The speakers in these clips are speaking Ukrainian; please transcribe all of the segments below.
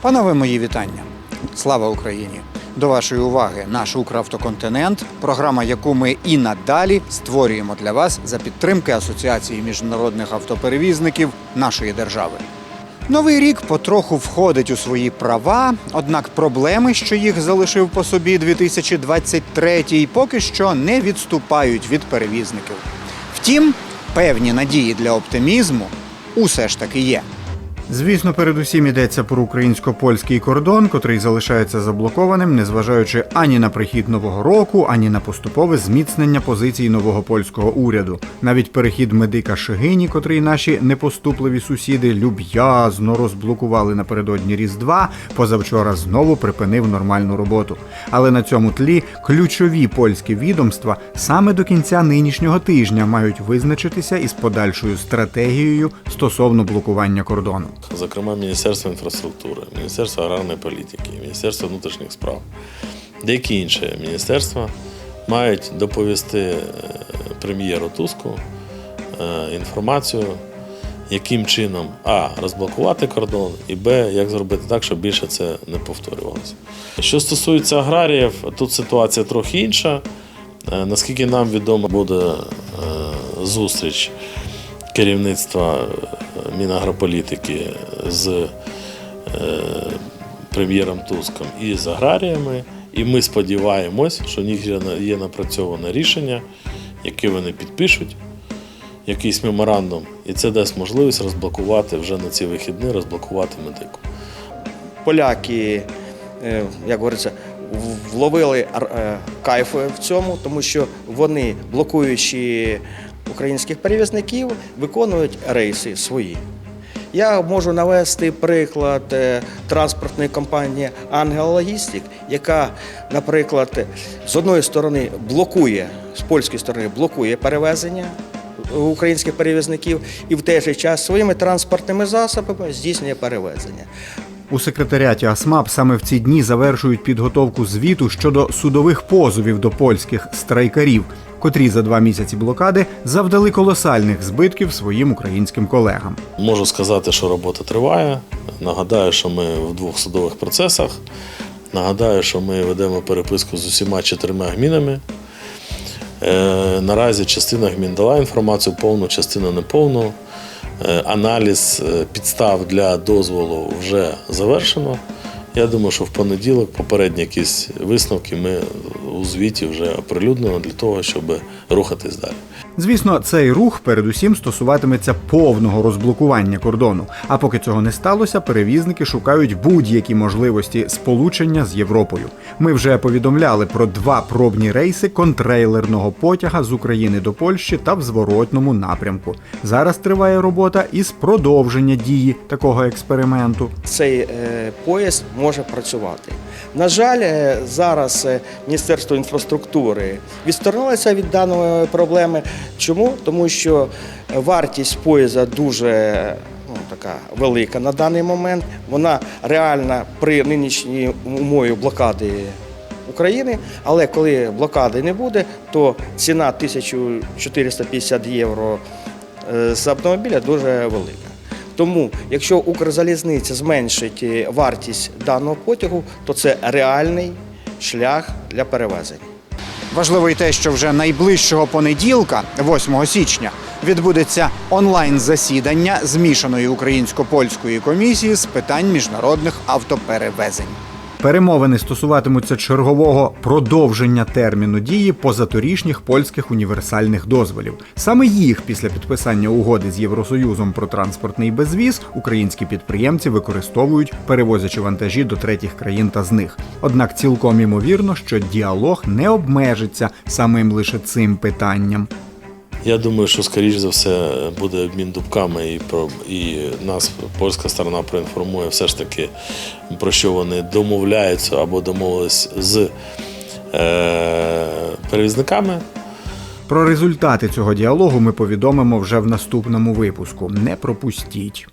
Панове мої вітання. Слава Україні! До вашої уваги наш Укравтоконтинент, програма, яку ми і надалі створюємо для вас за підтримки Асоціації міжнародних автоперевізників нашої держави. Новий рік потроху входить у свої права, однак проблеми, що їх залишив по собі 2023, поки що не відступають від перевізників. Втім, певні надії для оптимізму усе ж таки є. Звісно, передусім йдеться про українсько-польський кордон, котрий залишається заблокованим, незважаючи ані на прихід нового року, ані на поступове зміцнення позицій нового польського уряду. Навіть перехід медика Шигині, котрий наші непоступливі сусіди люб'язно розблокували напередодні Різдва, позавчора знову припинив нормальну роботу. Але на цьому тлі ключові польські відомства саме до кінця нинішнього тижня мають визначитися із подальшою стратегією стосовно блокування кордону. Зокрема Міністерство інфраструктури, Міністерство аграрної політики, Міністерство внутрішніх справ, деякі інші міністерства мають доповісти е, прем'єру Туску е, інформацію, яким чином А. розблокувати кордон, і Б. як зробити так, щоб більше це не повторювалося. Що стосується аграріїв, тут ситуація трохи інша. Е, Наскільки нам відомо, буде зустріч керівництва Мінагрополітики з е, прем'єром Туском і з аграріями. І ми сподіваємось, що в них є напрацьоване рішення, яке вони підпишуть, якийсь меморандум, і це дасть можливість розблокувати вже на ці вихідні, розблокувати медику. поляки, е, як говориться, вловили е, кайф в цьому, тому що вони, блокуючи українських перевізників, виконують рейси свої. Я можу навести приклад е, транспортної компанії Ангел Логістик, яка, наприклад, з одної сторони блокує, з польської сторони блокує перевезення українських перевізників і в той же час своїми транспортними засобами здійснює перевезення. У секретаріаті АСМАП саме в ці дні завершують підготовку звіту щодо судових позовів до польських страйкарів, котрі за два місяці блокади завдали колосальних збитків своїм українським колегам. Можу сказати, що робота триває. Нагадаю, що ми в двох судових процесах. Нагадаю, що ми ведемо переписку з усіма чотирма гмінами. Е, наразі частина гмін дала інформацію повну, частина неповну. Е, аналіз е, підстав для дозволу вже завершено. Я думаю, що в понеділок попередні якісь висновки ми у звіті вже оприлюднимо для того, щоб рухатись далі. Звісно, цей рух передусім стосуватиметься повного розблокування кордону. А поки цього не сталося, перевізники шукають будь-які можливості сполучення з Європою. Ми вже повідомляли про два пробні рейси контрейлерного потяга з України до Польщі та в зворотному напрямку. Зараз триває робота із продовження дії такого експерименту. цей е, поїзд може працювати. На жаль, е, зараз е, Міністерство інфраструктури відсторонилося від даної проблеми. Чому? Тому що вартість поїзда дуже ну, така велика на даний момент. Вона реальна при нинішній умові блокади України, але коли блокади не буде, то ціна 1450 євро е, з автомобіля дуже велика. Тому, якщо Укрзалізниця зменшить е, вартість даного потягу, то це реальний шлях для перевезення. Важливо й те, що вже найближчого понеділка, 8 січня, відбудеться онлайн-засідання змішаної українсько-польської комісії з питань міжнародних автоперевезень. Перемовини стосуватимуться чергового продовження терміну дії позаторішніх польських універсальних дозволів. Саме їх після підписання угоди з Євросоюзом про транспортний безвіз українські підприємці використовують, перевозячи вантажі до третіх країн та з них. Однак цілком імовірно, що діалог не обмежиться самим лише цим питанням. Я думаю, що скоріш за все буде обмін дубками і про і нас польська сторона проінформує все ж таки про що вони домовляються або домовились з е, перевізниками. Про результати цього діалогу ми повідомимо вже в наступному випуску. Не пропустіть.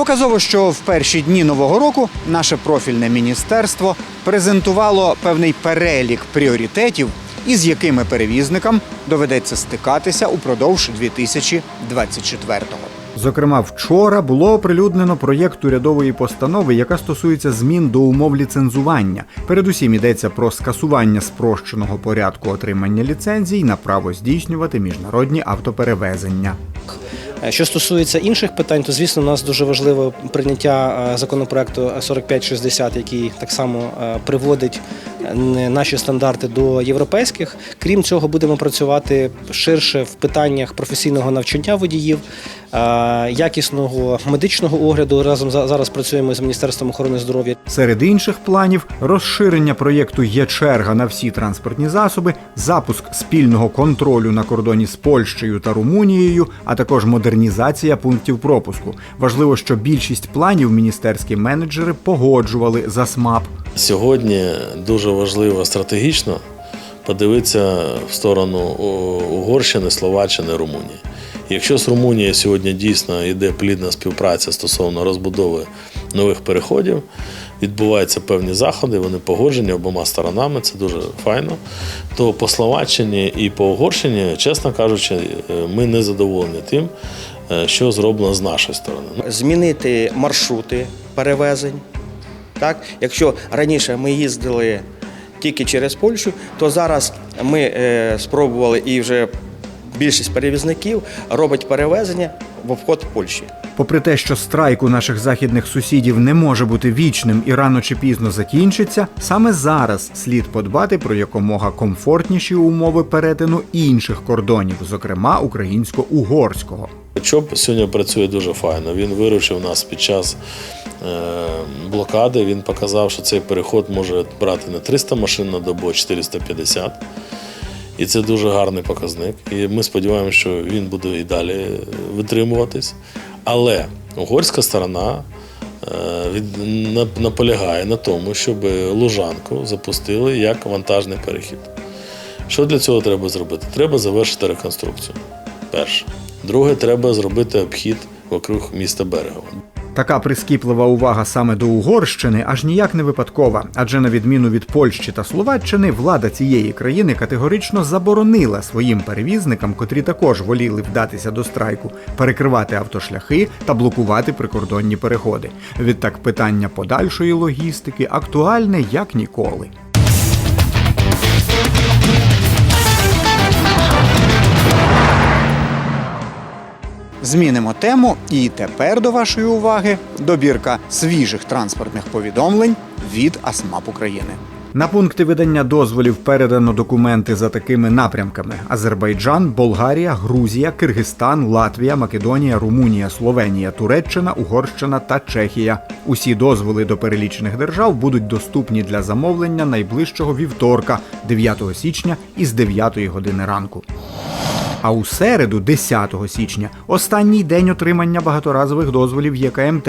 Показово, що в перші дні нового року наше профільне міністерство презентувало певний перелік пріоритетів, із якими перевізникам доведеться стикатися упродовж 2024-го. Зокрема, вчора було оприлюднено проєкт урядової постанови, яка стосується змін до умов ліцензування. Передусім йдеться про скасування спрощеного порядку отримання ліцензій на право здійснювати міжнародні автоперевезення. Е, Що стосується інших питань, то звісно, у нас дуже важливо прийняття е, законопроекту 4560, який так само е, приводить наші стандарти до європейських. Крім цього, будемо працювати ширше в питаннях професійного навчання водіїв, якісного медичного огляду. Разом за- зараз працюємо з Міністерством охорони здоров'я. Серед інших планів розширення проєкту є черга на всі транспортні засоби, запуск спільного контролю на кордоні з Польщею та Румунією, а також модернізація пунктів пропуску. Важливо, що більшість планів міністерські менеджери погоджували за СМАП. Сьогодні дуже важливо стратегічно подивитися в сторону Угорщини, Словаччини, Румунії. Якщо з Румунією сьогодні дійсно йде плідна співпраця стосовно розбудови нових переходів, відбуваються певні заходи, вони погоджені обома сторонами, це дуже файно. То по Словаччині і по Угорщині, чесно кажучи, е, ми не задоволені тим, е, що зроблено з нашої сторони. Змінити маршрути перевезень. Так? Якщо раніше ми їздили тільки через Польщу, то зараз ми е, спробували і вже більшість перевізників робить перевезення в обход Польщі. Попри те, що страйк у наших західних сусідів не може бути вічним і рано чи пізно закінчиться, саме зараз слід подбати про якомога комфортніші умови перетину інших кордонів, зокрема українсько-угорського. ЧОП сьогодні працює дуже файно. Він виручив нас під час е, блокади. Він показав, що цей переход може брати не 300 машин на добу, а 450. І це дуже гарний показник. І ми сподіваємося, що він буде і далі витримуватись. Але угорська сторона е, наполягає на тому, щоб Лужанку запустили як вантажний перехід. Що для цього треба зробити? Треба завершити реконструкцію. Перше. Друге, треба зробити обхід вокруг міста Берегова. Така прискіплива увага саме до Угорщини аж ніяк не випадкова, адже на відміну від Польщі та Словаччини, влада цієї країни категорично заборонила своїм перевізникам, котрі також воліли вдатися до страйку, перекривати автошляхи та блокувати прикордонні переходи. Відтак питання подальшої логістики актуальне як ніколи. Змінимо тему, і тепер до вашої уваги добірка свіжих транспортних повідомлень від АСМАП України. На пункти видання дозволів передано документи за такими напрямками: Азербайджан, Болгарія, Грузія, Киргизстан, Латвія, Македонія, Румунія, Словенія, Туреччина, Угорщина та Чехія. Усі дозволи до перелічених держав будуть доступні для замовлення найближчого вівторка, 9 січня із 9 години ранку. А у середу, 10 січня, останній день отримання багаторазових дозволів ЄКМТ.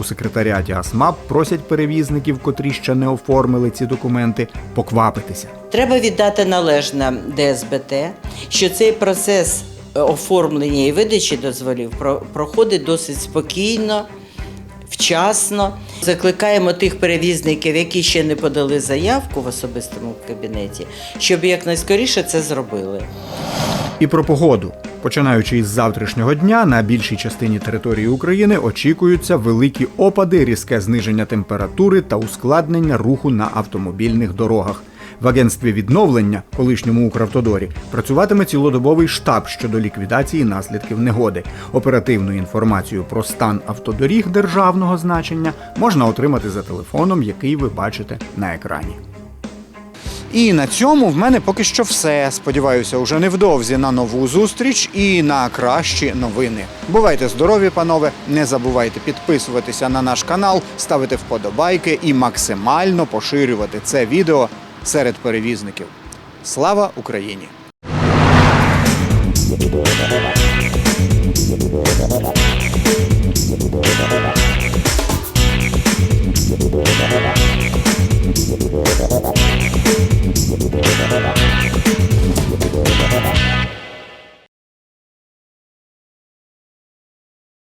У секретаріаті АСМАП просять перевізників, котрі ще не оформили ці документи, поквапитися. Треба віддати належне ДСБТ, що цей процес е, оформлення і видачі дозволів про- проходить досить спокійно, вчасно. Закликаємо тих перевізників, які ще не подали заявку в особистому кабінеті, щоб якнайскоріше це зробили. І про погоду. Починаючи із завтрашнього дня, на більшій частині території України очікуються великі опади, різке зниження температури та ускладнення руху на автомобільних дорогах. В агентстві відновлення, колишньому Укравтодорі, працюватиме цілодобовий штаб щодо ліквідації наслідків негоди. Оперативну інформацію про стан автодоріг державного значення можна отримати за телефоном, який ви бачите на екрані. І на цьому в мене поки що все. Сподіваюся, уже невдовзі на нову зустріч і на кращі новини. Бувайте здорові, панове! Не забувайте підписуватися на наш канал, ставити вподобайки і максимально поширювати це відео серед перевізників. Слава Україні!